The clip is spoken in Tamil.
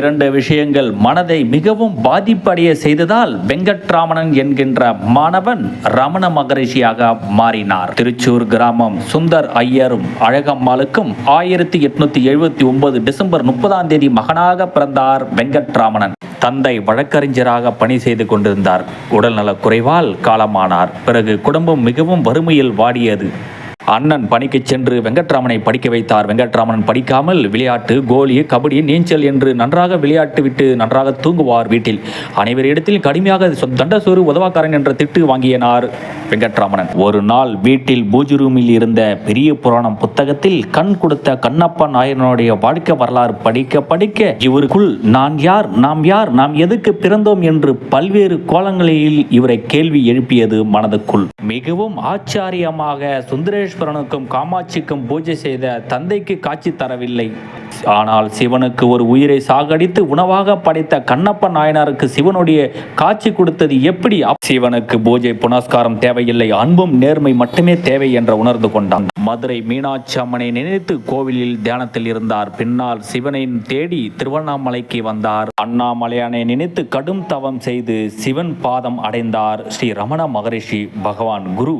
இரண்டு விஷயங்கள். மனதை மிகவும் பாதிப்படைய செய்ததால் வெங்கட்ராமணன் என்கின்ற மாணவன் ரமண மகரிஷியாக மாறினார். திருச்சூர் கிராமம் சுந்தர் ஐயரும் அழகம்மாளுக்கும் ஆயிரத்தி எட்நூத்தி எழுபத்தி ஒன்பது டிசம்பர் முப்பதாம் தேதி மகனாக பிறந்தார் வெங்கட்ராமணன். தந்தை வழக்கறிஞராக பணி செய்து கொண்டிருந்தார். உடல்நலக் குறைவால் காலமானார். பிறகு குடும்பம் மிகவும் வறுமையில் வாடியது. அண்ணன் பணிக்கு சென்று வெங்கட்ராமனை படிக்க வைத்தார். வெங்கட்ராமன் படிக்காமல் விளையாட்டு கோலி கபடி நீச்சல் என்று நன்றாக விளையாட்டு விட்டு நன்றாக தூங்குவார் வீட்டில். அனைவரிடத்தில் கடுமையாக தண்டசோறு உதவாக்காரன் என்ற திட்டு வாங்கியனார் வெங்கட்ராமணன் ஒரு நாள் வீட்டில் பூஜை ரூமில் இருந்த பெரிய புராணம் புத்தகத்தில் கண் கொடுத்த கண்ணப்ப நாயனுடைய வாழ்க்கை வரலாறு படிக்க படிக்க இவருக்குள் நான் யார் நாம் யார் நாம் எதுக்கு பிறந்தோம் என்று பல்வேறு கோலங்களில் இவரை கேள்வி எழுப்பியது மனதுக்குள். மிகவும் ஆச்சரியமாக சுந்தரேஸ்வரனுக்கும் காமாட்சிக்கும் பூஜை செய்த தந்தைக்கு காட்சி தரவில்லை. ஆனால் சிவனுக்கு ஒரு உயிரை சாகடித்து உணவாக படைத்த கண்ணப்ப நாயனாருக்கு சிவனுடைய காட்சி கொடுத்தது எப்படி? சிவனுக்கு பூஜை புனஸ்காரம் தேவையில்லை. அன்பும் நேர்மை மட்டுமே தேவை என்று உணர்ந்து கொண்டான். மதுரை மீனாட்சி அம்மனை நினைத்து கோவிலில் தியானத்தில் இருந்தார். பின்னால் சிவனை தேடி திருவண்ணாமலைக்கு வந்தார். அண்ணாமலையானை நினைத்து கடும் தவம் செய்து சிவன் பாதம் அடைந்தார். ஸ்ரீ ரமண மகரிஷி பகவான் குரு.